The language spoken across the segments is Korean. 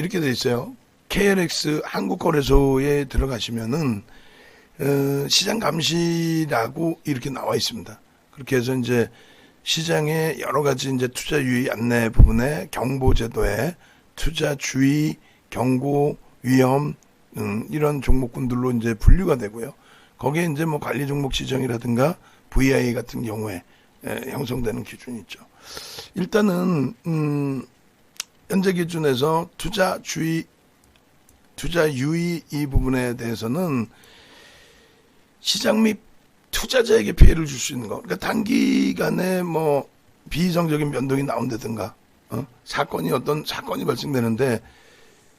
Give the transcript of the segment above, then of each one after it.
이렇게 돼 있어요. KLX 한국거래소에 들어가시면은 어, 시장 감시라고 이렇게 나와 있습니다. 그렇게 해서 이제 시장의 여러 가지 이제 투자 유의 안내 부분에 경보 제도에 투자 주의, 경고, 위험 음, 이런 종목군들로 이제 분류가 되고요. 거기에 이제 뭐 관리 종목 지정이라든가 VI 같은 경우에 에, 형성되는 기준이 있죠. 일단은 음, 현재 기준에서 투자 주의, 투자 유의 이 부분에 대해서는 시장 및 투자자에게 피해를 줄 수 있는 거. 그러니까 단기간에 뭐 비이성적인 변동이 나온다든가 어? 사건이 어떤 사건이 발생되는데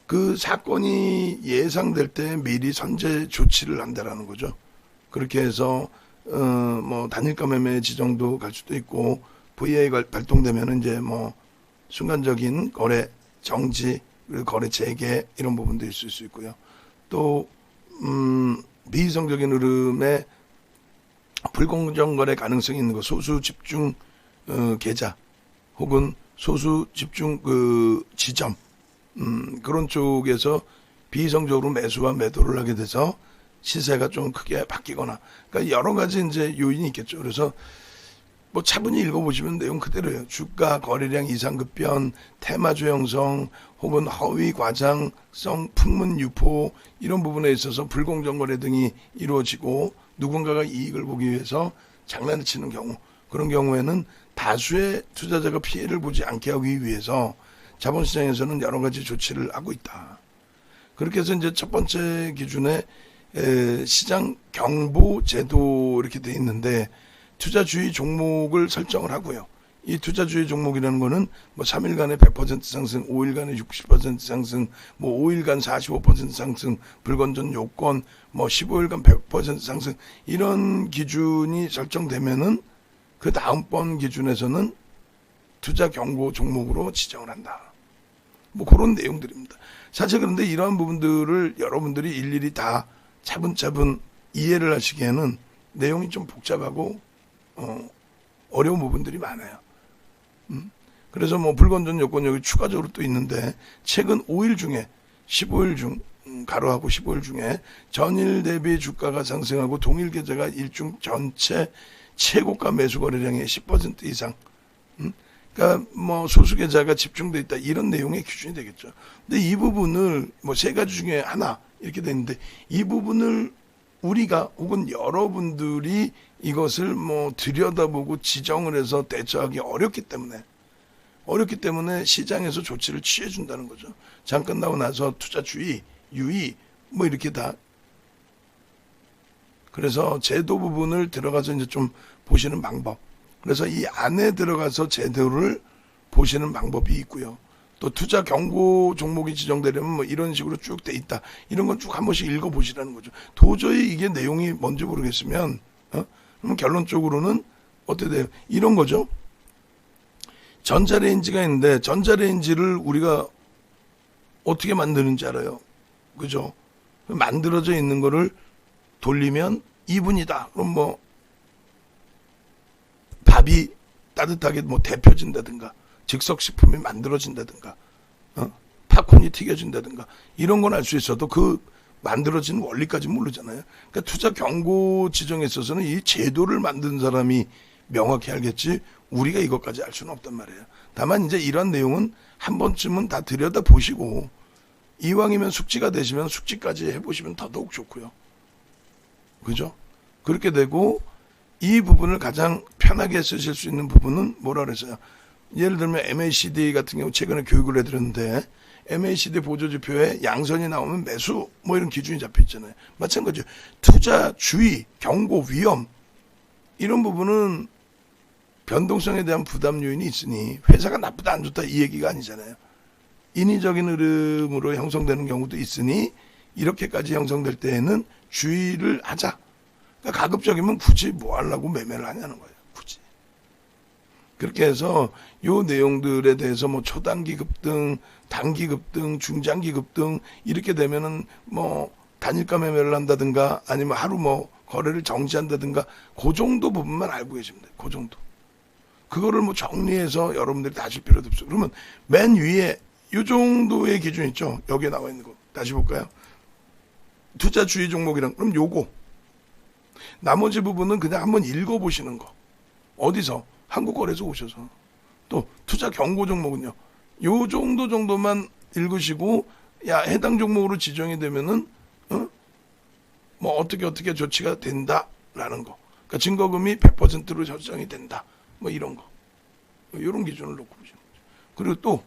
그 사건이 예상될 때 미리 선제 조치를 한다라는 거죠. 그렇게 해서 어 뭐 단일가 매매 지정도 갈 수도 있고 VA 가 발동되면 이제 뭐 순간적인 거래 정지 그리고 거래 재개 이런 부분도 있을 수 있고요. 또 음, 비이성적인 흐름에 불공정 거래 가능성이 있는 거 소수 집중 어, 계좌 혹은 소수 집중 그 지점 음, 그런 쪽에서 비이성적으로 매수와 매도를 하게 돼서 시세가 좀 크게 바뀌거나 그러니까 여러 가지 이제 요인이 있겠죠. 그래서 뭐 차분히 읽어보시면 내용 그대로예요. 주가 거래량 이상 급변, 테마주 형성, 혹은 허위 과장성 풍문 유포 이런 부분에 있어서 불공정 거래 등이 이루어지고 누군가가 이익을 보기 위해서 장난을 치는 경우 그런 경우에는 다수의 투자자가 피해를 보지 않게 하기 위해서 자본시장에서는 여러 가지 조치를 하고 있다. 그렇게 해서 이제 첫 번째 기준에 에, 시장 경보 제도 이렇게 돼 있는데 투자주의 종목을 설정을 하고요. 이 투자주의 종목이라는 거는 뭐 3일간에 100% 상승, 5일간에 60% 상승, 뭐 5일간 45% 상승, 불건전 요건, 뭐 15일간 100% 상승 이런 기준이 설정되면은 그 다음번 기준에서는 투자 경고 종목으로 지정을 한다. 뭐 그런 내용들입니다. 사실 그런데 이러한 부분들을 여러분들이 일일이 다 차분차분 이해를 하시기에는 내용이 좀 복잡하고 어, 어려운 부분들이 많아요. 음? 그래서 뭐 불건전 요건 여기 추가적으로 또 있는데 최근 5일 중에 15일 중 음, 가로하고 15일 중에 전일 대비 주가가 상승하고 동일 계좌가 일중 전체 최고가 매수 거래량의 10% 이상 음? 그러니까 뭐 소수 계좌가 집중돼 있다 이런 내용의 기준이 되겠죠. 근데 이 부분을 뭐 세 가지 중에 하나 이렇게 되는데 이 부분을 우리가 혹은 여러분들이 이것을 뭐 들여다보고 지정을 해서 대처하기 어렵기 때문에 어렵기 때문에 시장에서 조치를 취해 준다는 거죠. 잠깐 나고 나서 투자 주의, 유의 뭐 이렇게 다 그래서 제도 부분을 들어가서 이제 좀 보시는 방법. 그래서 이 안에 들어가서 제도를 보시는 방법이 있고요. 또 투자 경고 종목이 지정되려면 뭐 이런 식으로 쭉 돼 있다. 이런 건 쭉 한 번씩 읽어 보시라는 거죠. 도저히 이게 내용이 뭔지 모르겠으면 어? 그럼 결론적으로는 어떻게 돼요? 이런 거죠. 전자레인지가 있는데 전자레인지를 우리가 어떻게 만드는지 알아요. 그죠? 만들어져 있는 거를 돌리면 2분이다. 그럼 뭐 밥이 따뜻하게 뭐 데펴진다든가 즉석식품이 만들어진다든가 어? 팝콘이 튀겨진다든가 이런 건 알 수 있어도 그 만들어진 원리까지 모르잖아요. 그러니까 투자 경고 지정에 있어서는 이 제도를 만든 사람이 명확히 알겠지 우리가 이것까지 알 수는 없단 말이에요. 다만 이제 이런 내용은 한 번쯤은 다 들여다 보시고 이왕이면 숙지가 되시면 숙지까지 해보시면 더더욱 좋고요. 그죠? 그렇게 되고 이 부분을 가장 편하게 쓰실 수 있는 부분은 뭐라 그랬어요? 예를 들면 MACD 같은 경우 최근에 교육을 해드렸는데 MACD 보조지표에 양선이 나오면 매수 뭐 이런 기준이 잡혀 있잖아요. 마찬가지로 투자 주의, 경고, 위험 이런 부분은 변동성에 대한 부담 요인이 있으니 회사가 나쁘다 안 좋다 이 얘기가 아니잖아요. 인위적인 흐름으로 형성되는 경우도 있으니 이렇게까지 형성될 때에는 주의를 하자. 그러니까 가급적이면 굳이 뭐 하려고 매매를 하냐는 거예요. 그렇게 해서 요 내용들에 대해서 뭐 초단기 급등, 단기 급등, 중장기 급등 이렇게 되면은 뭐 단일가 매매를 한다든가 아니면 하루 뭐 거래를 정지한다든가 그 정도 부분만 알고 돼요. 그 정도. 그거를 뭐 정리해서 여러분들이 다실 필요도 없어요. 그러면 맨 위에 요 정도의 기준 있죠. 여기에 나와 있는 거. 다시 볼까요? 투자 주의 종목이랑 그럼 요거. 나머지 부분은 그냥 한번 읽어 보시는 거. 어디서? 한국거래소 오셔서. 또 투자 경고 종목은요. 요 정도 정도만 읽으시고 야 해당 종목으로 지정이 되면은 어? 뭐 어떻게 어떻게 조치가 된다라는 거. 그러니까 증거금이 100%로 결정이 된다. 뭐 이런 거. 이런 기준을 놓고 보시는 거죠. 그리고 또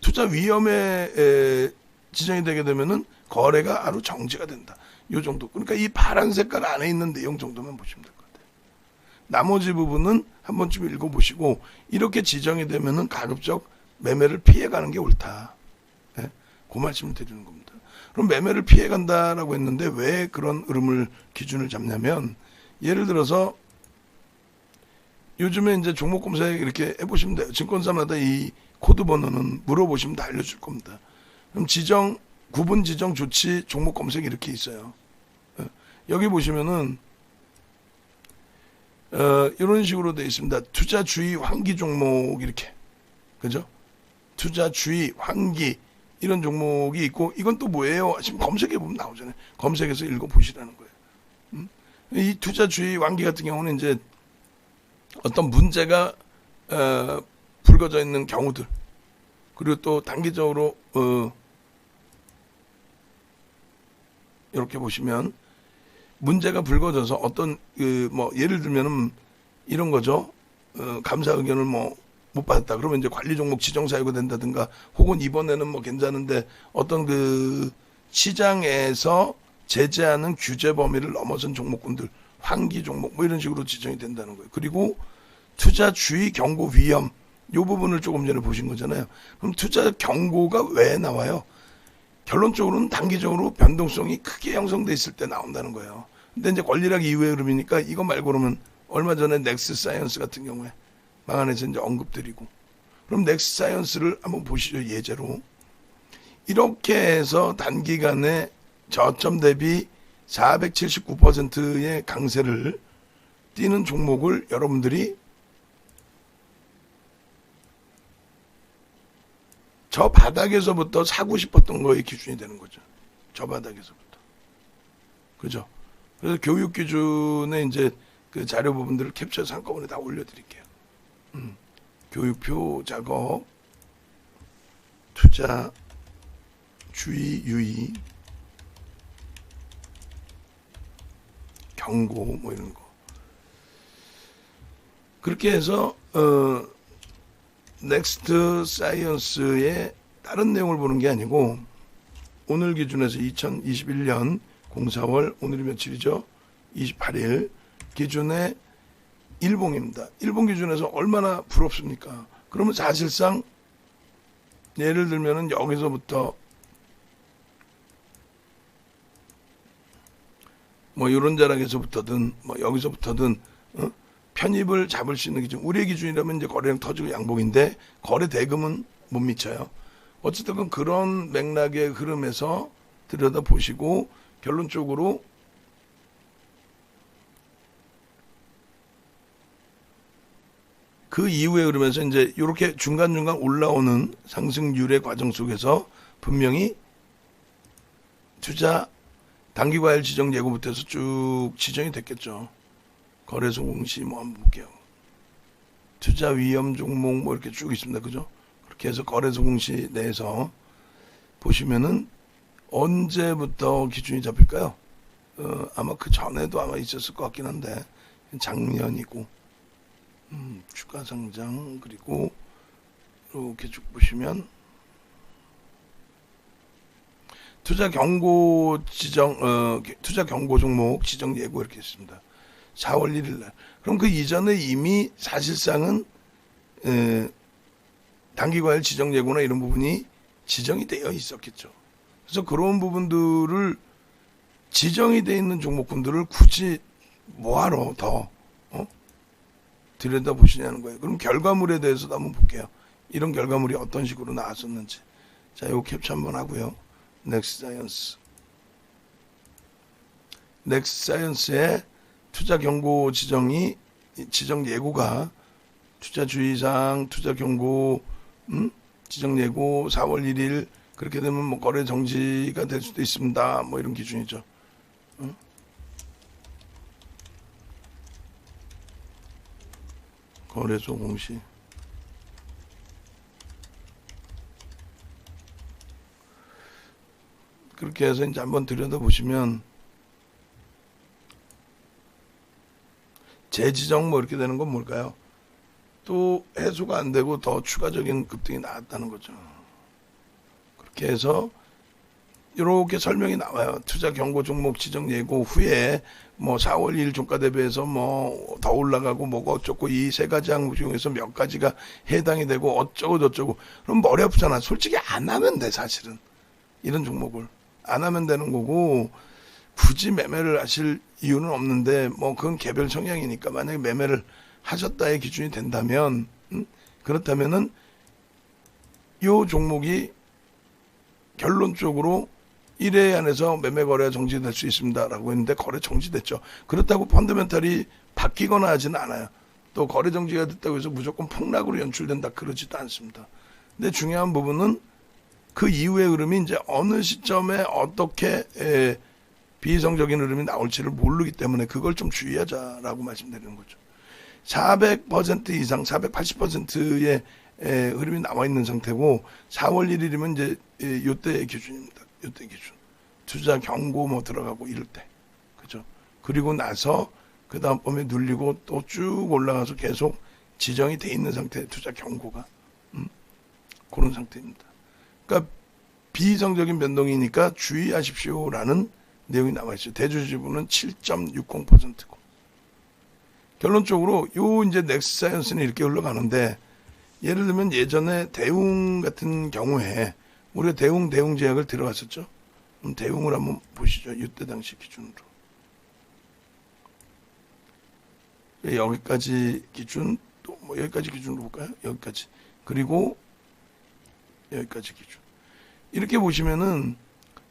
투자 위험에 에, 지정이 되게 되면은 거래가 아루 정지가 된다. 요 정도. 그러니까 이 파란 색깔 안에 있는 내용 정도만 보시면 같아요. 나머지 부분은 한 번쯤 읽어보시고 이렇게 지정이 되면은 가급적 매매를 피해가는 게 옳다. 예? 그 말씀을 드리는 겁니다. 그럼 매매를 피해간다라고 했는데 왜 그런 흐름을 기준을 잡냐면 예를 들어서 요즘에 이제 종목 검색 이렇게 해보시면 돼요. 증권사마다 이 코드 번호는 물어보시면 다 알려줄 겁니다. 그럼 지정 구분 지정 조치 종목 검색 이렇게 있어요. 예. 여기 보시면은 어, 이런 식으로 되어 있습니다. 투자 주의 환기 종목 이렇게 그죠? 투자 주의 환기 이런 종목이 있고 이건 또 뭐예요? 지금 검색해 보면 나오잖아요. 검색해서 읽어 보시라는 거예요. 음? 이 투자 주의 환기 같은 경우는 이제 어떤 문제가 어, 불거져 있는 경우들 그리고 또 단기적으로 어, 이렇게 보시면 문제가 불거져서 어떤 그 뭐 예를 들면은 이런 거죠. 어, 감사 의견을 뭐 못 받았다. 그러면 이제 관리 종목 지정 사유가 된다든가 혹은 이번에는 뭐 괜찮은데 어떤 그 시장에서 제재하는 규제 범위를 넘어선 종목군들 환기 종목 뭐 이런 식으로 지정이 된다는 거예요. 그리고 투자 주의 경고 위험 요 부분을 조금 전에 보신 거잖아요. 그럼 투자 경고가 왜 나와요? 결론적으로는 단기적으로 변동성이 크게 형성돼 있을 때 나온다는 거예요. 근데 이제 권리락 이후의 흐름이니까 이거 말고 그러면 얼마 전에 넥스 사이언스 같은 경우에 망안에서 이제 언급드리고 그럼 넥스 사이언스를 한번 보시죠 예제로 이렇게 해서 단기간에 저점 대비 479%의 강세를 띄는 종목을 여러분들이 저 바닥에서부터 사고 싶었던 거의 기준이 되는 거죠. 저 바닥에서부터. 그죠? 그래서 교육 기준에 이제 그 자료 부분들을 캡처해서 한꺼번에 다 올려드릴게요. 음, 교육표 작업, 투자, 주의, 유의, 경고, 뭐 이런 거. 그렇게 해서, 어, 넥스트 사이언스의 다른 내용을 보는 게 아니고, 오늘 기준에서 2021년 04월, 오늘이 며칠이죠? 28일 기준의 일봉입니다. 일봉 기준에서 얼마나 부럽습니까? 그러면 사실상 예를 들면은 여기서부터 뭐 이런 자락에서부터든 뭐 여기서부터든 어? 편입을 잡을 수 있는 기준 우리의 기준이라면 이제 거래량 터지고 양봉인데 거래 대금은 못 미쳐요. 어쨌든 그런 맥락의 흐름에서 들여다 보시고 결론적으로 그 이후에 그러면서 이제 이렇게 중간중간 올라오는 상승률의 과정 속에서 분명히 투자 단기과열 지정 예고부터 해서 쭉 지정이 됐겠죠. 거래소 공시 뭐 한번 볼게요. 투자 위험 종목 뭐 이렇게 쭉 있습니다. 그죠? 그렇게 해서 거래소 공시 내에서 보시면은 언제부터 기준이 잡힐까요? 어, 아마 그 전에도 아마 있었을 것 같긴 한데 작년이고 음, 주가 상장 그리고 이렇게 쭉 보시면 투자 경고 지정 어, 투자 경고 종목 지정 예고 이렇게 있습니다. 4월 1일 날. 그럼 그 이전에 이미 사실상은 에, 단기 과열 지정 예고나 이런 부분이 지정이 되어 있었겠죠. 그래서 그런 부분들을 지정이 되어 있는 종목군들을 굳이 뭐하러 더 어? 들여다 보시냐는 거예요. 그럼 결과물에 대해서도 한번 볼게요. 이런 결과물이 어떤 식으로 나왔었는지. 자, 이거 캡처 한번 하고요. 넥스 사이언스. 넥스 사이언스의 투자 경고 지정이 지정 예고가 투자 주의사항, 투자 경고, 음? 지정 예고 4월 1일 그렇게 되면 뭐 거래 정지가 될 수도 있습니다. 뭐 이런 기준이죠. 응? 거래소 공시. 그렇게 해서 이제 한번 들여다보시면 재지정 뭐 이렇게 되는 건 뭘까요? 또 해소가 안 되고 더 추가적인 급등이 나왔다는 거죠. 그렇게 해서 이렇게 설명이 나와요. 투자 경고 종목 지정 예고 후에 뭐 4월 1일 종가 대비해서 뭐 더 올라가고 뭐가 어쩌고 이 세 가지 항목 중에서 몇 가지가 해당이 되고 어쩌고 저쩌고 그럼 머리 아프잖아. 솔직히 안 하면 돼 사실은 이런 종목을 안 하면 되는 거고 굳이 매매를 하실 이유는 없는데 뭐 그건 개별 성향이니까 만약에 매매를 하셨다의 기준이 된다면 음? 그렇다면은 요 종목이 결론적으로 1회 안에서 매매 거래가 정지될 수 있습니다라고 했는데 거래 정지됐죠. 그렇다고 펀더멘탈이 바뀌거나 하지는 않아요. 또 거래 정지가 됐다고 해서 무조건 폭락으로 연출된다 그러지도 않습니다. 근데 중요한 부분은 그 이후의 흐름이 이제 어느 시점에 어떻게 에, 비이성적인 흐름이 나올지를 모르기 때문에 그걸 좀 주의하자라고 말씀드리는 거죠. 400% 이상, 480%의 에, 흐름이 나와 있는 상태고 4월 1일이면 이제 에, 요때 기준입니다. 요때 기준. 투자 경고 뭐 들어가고 이럴 때. 그죠? 그리고 나서 그 다음번에 눌리고 또 쭉 올라가서 계속 지정이 돼 있는 상태 투자 경고가 음, 그런 상태입니다. 그러니까 비이성적인 변동이니까 주의하십시오라는 내용이 나와 있어요. 대주주부는 7.60%고 결론적으로 요 이제 넥스 사이언스는 이렇게 흘러가는데 예를 들면 예전에 대웅 같은 경우에 우리가 대웅 대웅 제약을 들어갔었죠. 그럼 대웅을 한번 보시죠. 이때 당시 기준으로 여기까지 기준 또 뭐 여기까지 기준으로 볼까요? 여기까지 그리고 여기까지 기준 이렇게 보시면은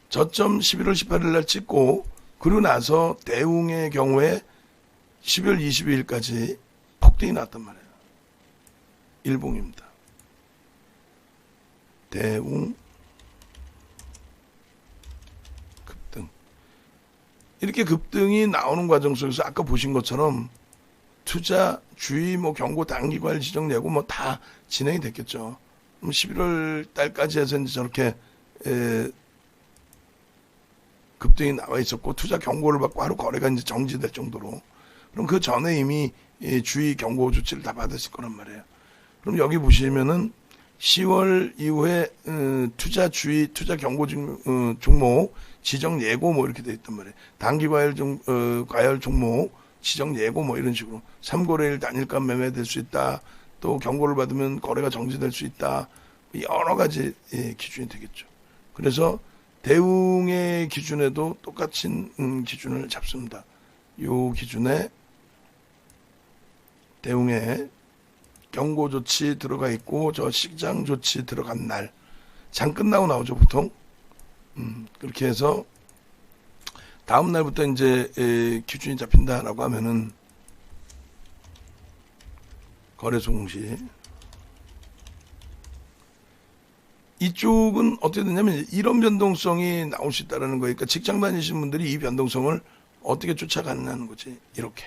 저점 11월 18일 날 찍고 그러고 나서 대웅의 경우에 12월 22일까지 폭등이 났단 말이에요. 일봉입니다. 대웅 급등 이렇게 급등이 나오는 과정 속에서 아까 보신 것처럼 투자 주의 뭐 경고 단기 과일 지정 내고 뭐 다 진행이 됐겠죠. 그럼 11월 달까지 해서 이제 저렇게 에, 급등이 나와 있었고 투자 경고를 받고 하루 거래가 이제 정지될 정도로 그럼 그 전에 이미 이 주의 경고 조치를 다 받았을 거란 말이에요. 그럼 여기 보시면은 10월 이후에 어, 투자 주의 투자 경고 중, 어, 종목 지정 예고 뭐 이렇게 돼 있단 말이에요. 단기 과열 종 어, 과열 종목 지정 예고 뭐 이런 식으로 3거래일 단일가 매매될 수 있다. 또 경고를 받으면 거래가 정지될 수 있다. 여러 가지 예, 기준이 되겠죠. 그래서 대웅의 기준에도 똑같은 음, 기준을 잡습니다. 요 기준에 대웅에 경고 조치 들어가 있고 저 시장 조치 들어간 날. 장 끝나고 나오죠 보통. 음, 그렇게 해서 다음 날부터 이제 에, 기준이 잡힌다라고 하면은 거래소 공시. 이쪽은 어떻게 되냐면 이런 변동성이 나올 수 있다라는 거니까 그러니까 직장 다니시는 분들이 이 변동성을 어떻게 쫓아가느냐는 거지 이렇게.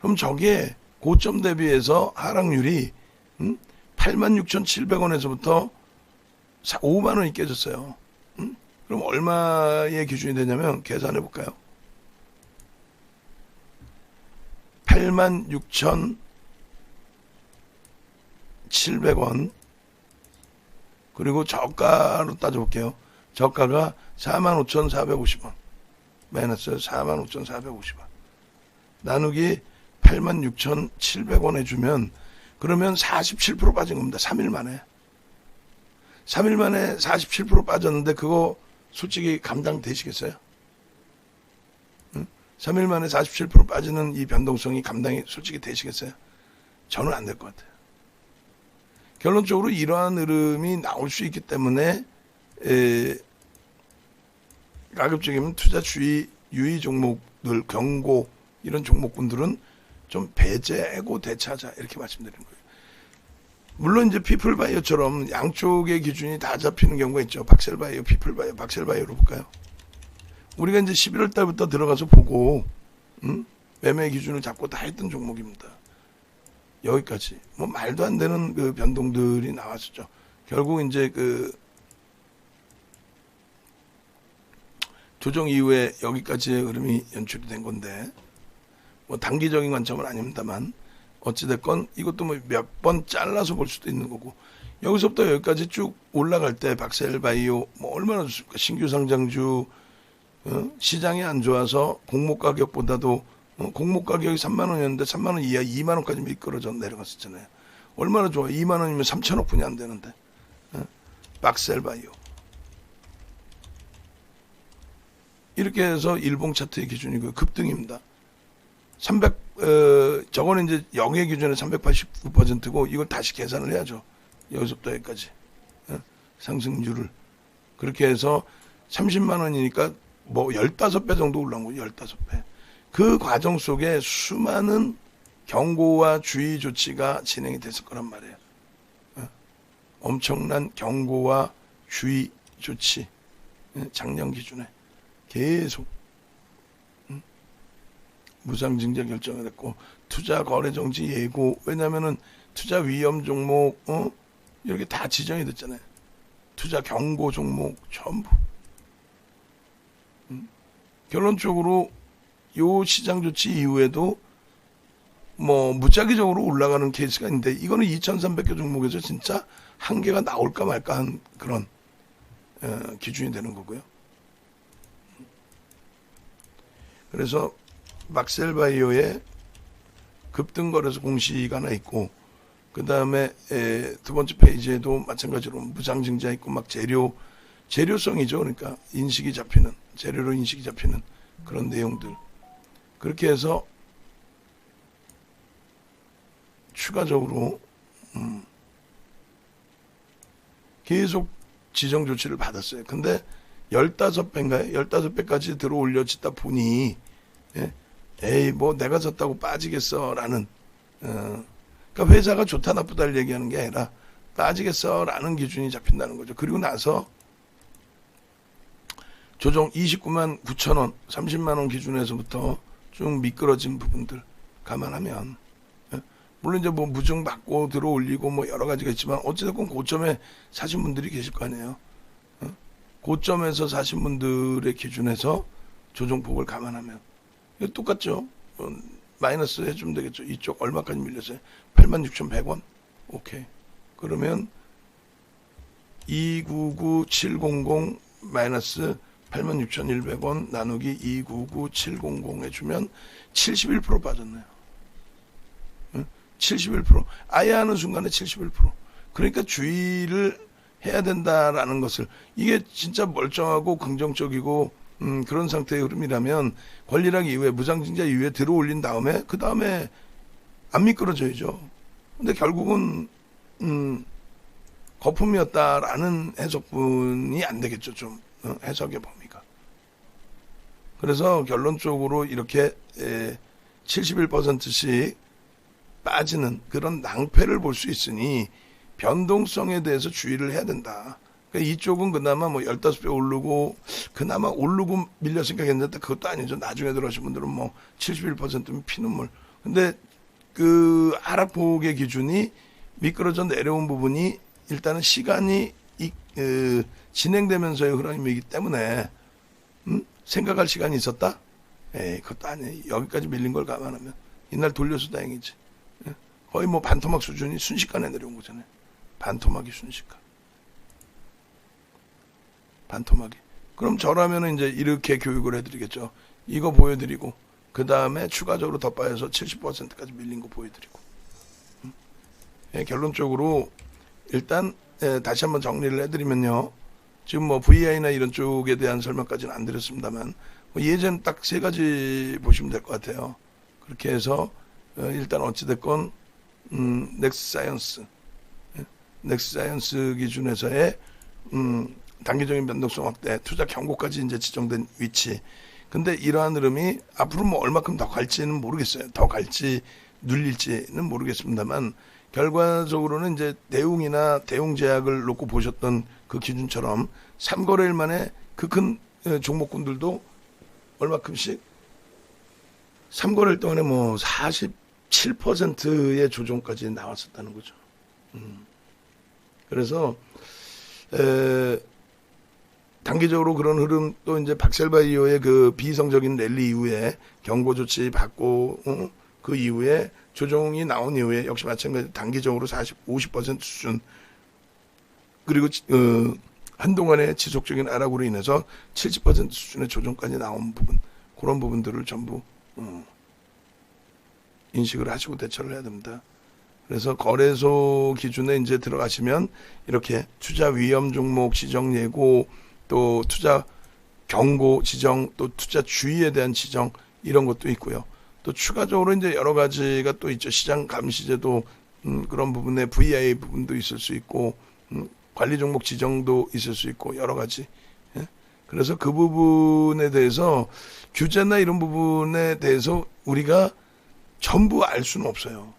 그럼 저게 고점 대비해서 하락률이 음? 86,700원에서부터 5만 원이 깨졌어요. 음? 그럼 얼마의 기준이 되냐면 계산해 볼까요? 86,700원 그리고 저가로 따져볼게요. 저가가 45,450원. 마이너스 45,450원. 나누기 86,700원 해주면 그러면 47% 빠진 겁니다. 3일 만에. 3일 만에 47% 빠졌는데 그거 솔직히 감당되시겠어요? 응? 3일 만에 47% 빠지는 이 변동성이 감당이 솔직히 되시겠어요? 저는 안 될 것 같아요. 결론적으로 이러한 흐름이 나올 수 있기 때문에 에, 가급적이면 투자 주의 유의 종목들 경고 이런 종목군들은 좀 배제하고 대처하자 이렇게 말씀드리는 거예요. 물론 이제 피플바이오처럼 양쪽의 기준이 다 잡히는 경우가 있죠. 박셀바이오, 피플바이오, 박셀바이오로 볼까요? 우리가 이제 11월 달부터 들어가서 보고 음? 매매 기준을 잡고 다 했던 종목입니다. 여기까지 뭐 말도 안 되는 그 변동들이 나왔었죠. 결국 이제 그 조정 이후에 여기까지의 흐름이 연출이 된 건데 뭐 단기적인 관점은 아닙니다만 어찌됐건 이것도 뭐 몇 번 잘라서 볼 수도 있는 거고 여기서부터 여기까지 쭉 올라갈 때 박셀바이오 뭐 얼마나 좋습니까 신규 상장주 어? 시장이 안 좋아서 공모 가격보다도 어? 공모 가격이 3만 원이었는데 3만 원 이하 2만 원까지 미끄러져 내려갔었잖아요. 얼마나 좋아? 2만 원이면 3천억 분이 안 되는데. 어? 박셀바이오. 이렇게 해서 일봉 차트의 기준이고 급등입니다. 300, 어, 저거는 이제 영의 기준에 389%고 이걸 다시 계산을 해야죠. 여기서부터 여기까지. 어? 상승률을. 그렇게 해서 30만 원이니까 뭐 15배 정도 올라온 거예요. 15배. 그 과정 속에 수많은 경고와 주의 조치가 진행이 됐을 거란 말이에요. 어? 엄청난 경고와 주의 조치. 예, 작년 기준에. 계속 응? 무상증자 결정을 했고 투자 거래 정지 예고 왜냐면은 투자 위험 종목 어? 이렇게 다 지정이 됐잖아요. 투자 경고 종목 전부 응? 결론적으로 요 시장 조치 이후에도 뭐 무작위적으로 올라가는 케이스가 있는데 이거는 2,300개 종목에서 진짜 한 개가 나올까 말까 한 그런 어, 기준이 되는 거고요. 그래서 막셀바이오의 급등거래소 공시가 하나 있고 그 다음에 두 번째 페이지에도 마찬가지로 무상증자 있고 막 재료 재료성이죠 그러니까 인식이 잡히는 재료로 인식이 잡히는 그런 내용들 그렇게 해서 추가적으로 음 계속 지정 조치를 받았어요. 근데 15배인가요? 15배까지 들어 올려지다 보니, 예? 에이, 뭐 내가 졌다고 빠지겠어. 라는, 어, 그러니까 회사가 좋다 나쁘다를 얘기하는 게 아니라 빠지겠어. 라는 기준이 잡힌다는 거죠. 그리고 나서 조정 29만 9천 원, 30만 원 기준에서부터 좀 미끄러진 부분들 감안하면, 예? 물론 이제 뭐 무증 받고 들어 올리고 뭐 여러 가지가 있지만 어찌됐건 고점에 사신 분들이 계실 거 아니에요. 고점에서 사신 분들의 기준에서 조정폭을 감안하면 이거 똑같죠. 어, 마이너스 해주면 되겠죠. 이쪽 얼마까지 밀렸어요? 86,100원. 오케이. 그러면 299700 마이너스 86,100원 나누기 299700 해주면 71% 빠졌네요. 응? 71%. 아예 하는 순간에 71%. 그러니까 주의를 해야 된다라는 것을 이게 진짜 멀쩡하고 긍정적이고 음, 그런 상태의 흐름이라면 권리락 이후에 무상증자 이후에 들어올린 다음에 그 다음에 안 미끄러져야죠. 근데 결국은 음, 거품이었다라는 해석분이 안 되겠죠. 좀 어, 해석의 범위가. 그래서 결론적으로 이렇게 에, 71%씩 빠지는 그런 낭패를 볼 수 있으니 변동성에 대해서 주의를 해야 된다. 그러니까 이쪽은 그나마 뭐 15배 오르고 그나마 오르고 밀렸으니까 괜찮다. 그것도 아니죠. 나중에 들어오신 분들은 뭐 71%면 피눈물. 근데 그 하락폭의 기준이 미끄러져 내려온 부분이 일단은 시간이 이, 그, 진행되면서의 흐름이기 때문에 음? 생각할 시간이 있었다? 에이 그것도 아니에요. 여기까지 밀린 걸 감안하면 이날 돌려서 다행이지. 예? 거의 뭐 반토막 수준이 순식간에 내려온 거잖아요. 반토막이 순식간. 반토막이. 그럼 저라면 이제 이렇게 교육을 해드리겠죠. 이거 보여드리고 그 다음에 추가적으로 덧봐서 70%까지 밀린 거 보여드리고. 음? 예, 결론적으로 일단 예, 다시 한번 정리를 해드리면요. 지금 뭐 VI나 이런 쪽에 대한 설명까지는 안 드렸습니다만 뭐 예전 딱 세 가지 보시면 될 것 같아요. 그렇게 해서 어, 일단 어찌됐건 음, 넥스 사이언스 넥스 사이언스 기준에서의 음, 단기적인 변동성 확대, 투자 경고까지 이제 지정된 위치. 근데 이러한 흐름이 앞으로 뭐 얼마큼 더 갈지는 모르겠어요. 더 갈지 눌릴지는 모르겠습니다만 결과적으로는 이제 대웅이나 대웅 제약을 놓고 보셨던 그 기준처럼 3거래일 만에 그 큰 종목군들도 얼마큼씩 3거래일 동안에 뭐 47%의 조정까지 나왔었다는 거죠. 음. 그래서 에, 단기적으로 그런 흐름 또 이제 박셀바이오의 그 비이성적인 랠리 이후에 경고 조치 받고 어? 그 이후에 조정이 나온 이후에 역시 마찬가지 단기적으로 40, 50% 수준 그리고 지- 어, 한동안의 지속적인 하락으로 인해서 70% 수준의 조정까지 나온 부분 그런 부분들을 전부 어, 인식을 하시고 대처를 해야 됩니다. 그래서 거래소 기준에 이제 들어가시면 이렇게 투자 위험 종목 지정 예고 또 투자 경고 지정 또 투자 주의에 대한 지정 이런 것도 있고요. 또 추가적으로 이제 여러 가지가 또 있죠. 시장 감시제도 음, 그런 부분에 VI 부분도 있을 수 있고 음, 관리 종목 지정도 있을 수 있고 여러 가지. 예? 그래서 그 부분에 대해서 규제나 이런 부분에 대해서 우리가 전부 알 수는 없어요.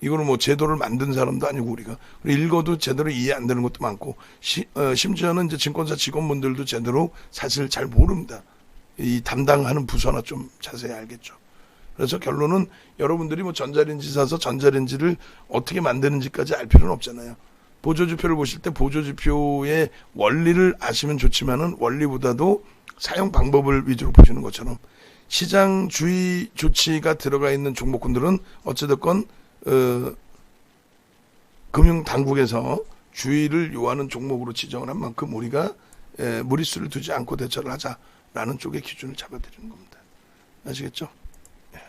이거는 뭐 제도를 만든 사람도 아니고 우리가 읽어도 제대로 이해 안 되는 것도 많고 시- 어, 심지어는 이제 증권사 직원분들도 제대로 사실 잘 모릅니다. 이 담당하는 부서나 좀 자세히 알겠죠. 그래서 결론은 여러분들이 뭐 전자레인지 사서 전자레인지를 어떻게 만드는지까지 알 필요는 없잖아요. 보조지표를 보실 때 보조지표의 원리를 아시면 좋지만은 원리보다도 사용 방법을 위주로 보시는 것처럼 시장 주의 조치가 들어가 있는 종목군들은 어찌됐건 어, 금융당국에서 주의를 요하는 종목으로 지정을 한 만큼 우리가 에, 무리수를 두지 않고 대처를 하자라는 쪽의 기준을 잡아드리는 겁니다. 아시겠죠? 예.